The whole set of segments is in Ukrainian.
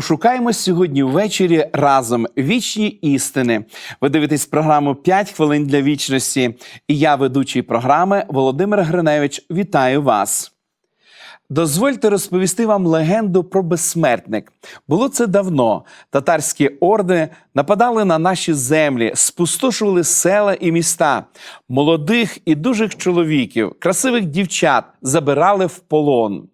Пошукаємо сьогодні ввечері разом вічні істини. Ви дивитесь програму «5 хвилин для вічності. І я, ведучий програми Володимир Гриневич, вітаю вас. Дозвольте розповісти вам легенду про безсмертник. Було це давно. Татарські орди нападали на наші землі, спустошували села і міста. Молодих і дужих чоловіків, красивих дівчат забирали в полон.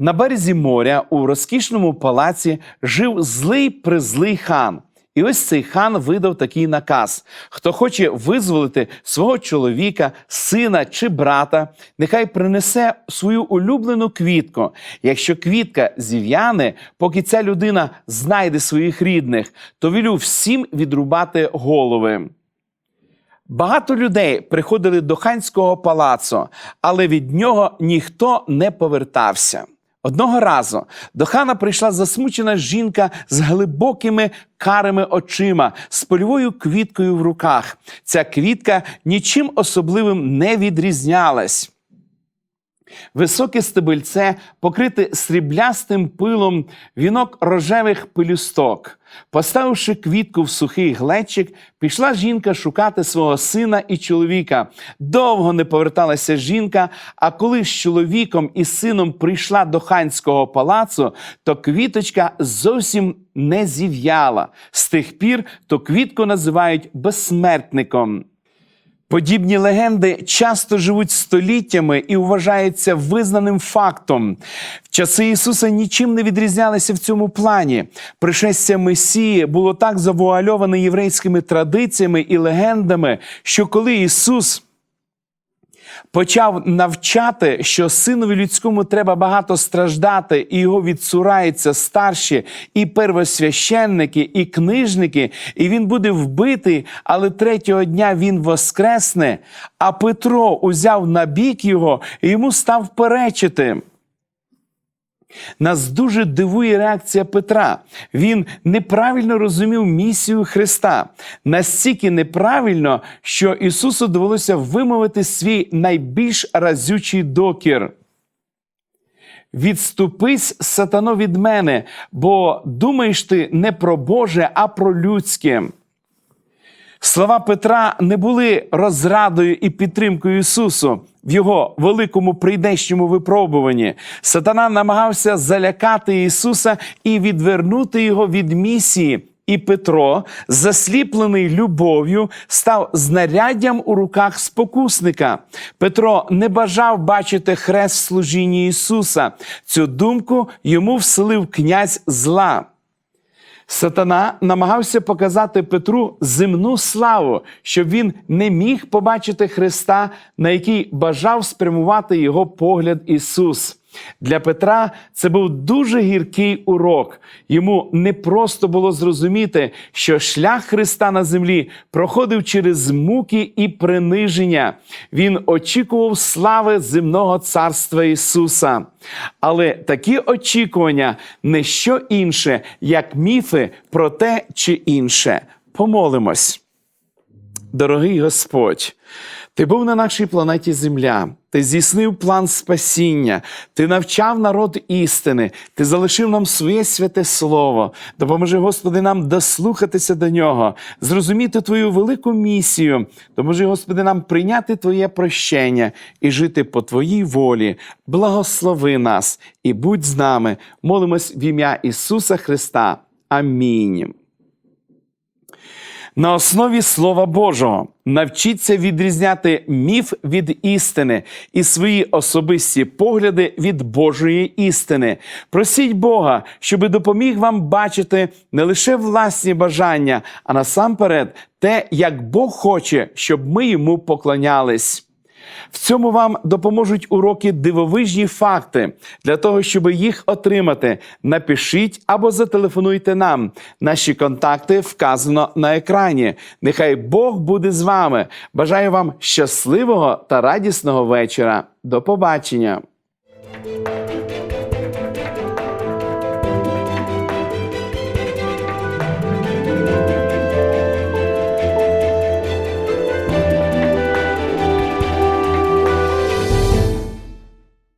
На березі моря у розкішному палаці жив злий призлий хан. І ось цей хан видав такий наказ: хто хоче визволити свого чоловіка, сина чи брата, нехай принесе свою улюблену квітку. Якщо квітка зів'яне, поки ця людина знайде своїх рідних, то вілю всім відрубати голови. Багато людей приходили до ханського палацу, але від нього ніхто не повертався. Одного разу до хана прийшла засмучена жінка з глибокими карими очима, з польовою квіткою в руках. Ця квітка нічим особливим не відрізнялась. Високе стебельце, покрите сріблястим пилом вінок рожевих пелюсток. Поставивши квітку в сухий глечик, пішла жінка шукати свого сина і чоловіка. Довго не поверталася жінка. А коли з чоловіком і сином прийшла до ханського палацу, то квіточка зовсім не зів'яла. З тих пір то квітку називають безсмертником. Подібні легенди часто живуть століттями і вважаються визнаним фактом. В часи Ісуса нічим не відрізнялися в цьому плані. Пришестя Месії було так завуальоване єврейськими традиціями і легендами, що коли Ісус почав навчати, що синові людському треба багато страждати, і його відсураються старші, і первосвященники, і книжники, і він буде вбитий, але третього дня він воскресне. А Петро узяв на бік його і йому став перечити. Нас дуже дивує реакція Петра. Він неправильно розумів місію Христа. Настільки неправильно, що Ісусу довелося вимовити свій найбільш разючий докір. Відступись, сатано, від мене, бо думаєш ти не про Боже, а про людське. Слова Петра не були розрадою і підтримкою Ісусу в його великому прийдешньому випробуванні. Сатана намагався залякати Ісуса і відвернути його від місії. І Петро, засліплений любов'ю, став знаряддям у руках спокусника. Петро не бажав бачити хрест в служінні Ісуса. Цю думку йому вселив князь зла. Сатана намагався показати Петру земну славу, щоб він не міг побачити Христа, на який бажав спрямувати його погляд Ісус. Для Петра це був дуже гіркий урок. Йому не просто було зрозуміти, що шлях Христа на землі проходив через муки і приниження. Він очікував слави земного царства Ісуса. Але такі очікування не що інше, як міфи про те чи інше. Помолимось. Дорогий Господь, ти був на нашій планеті Земля, ти здійснив план спасіння, ти навчав народ істини, ти залишив нам своє святе Слово. Допоможи, Господи, нам дослухатися до нього, зрозуміти Твою велику місію. Допоможи, Господи, нам прийняти Твоє прощення і жити по Твоїй волі. Благослови нас і будь з нами. Молимось в ім'я Ісуса Христа. Амінь. На основі Слова Божого навчіться відрізняти міф від істини і свої особисті погляди від Божої істини. Просіть Бога, щоби допоміг вам бачити не лише власні бажання, а насамперед те, як Бог хоче, щоб ми йому поклонялись. В цьому вам допоможуть уроки дивовижні факти. Для того, щоб їх отримати, напишіть або зателефонуйте нам. Наші контакти вказано на екрані. Нехай Бог буде з вами. Бажаю вам щасливого та радісного вечора. До побачення!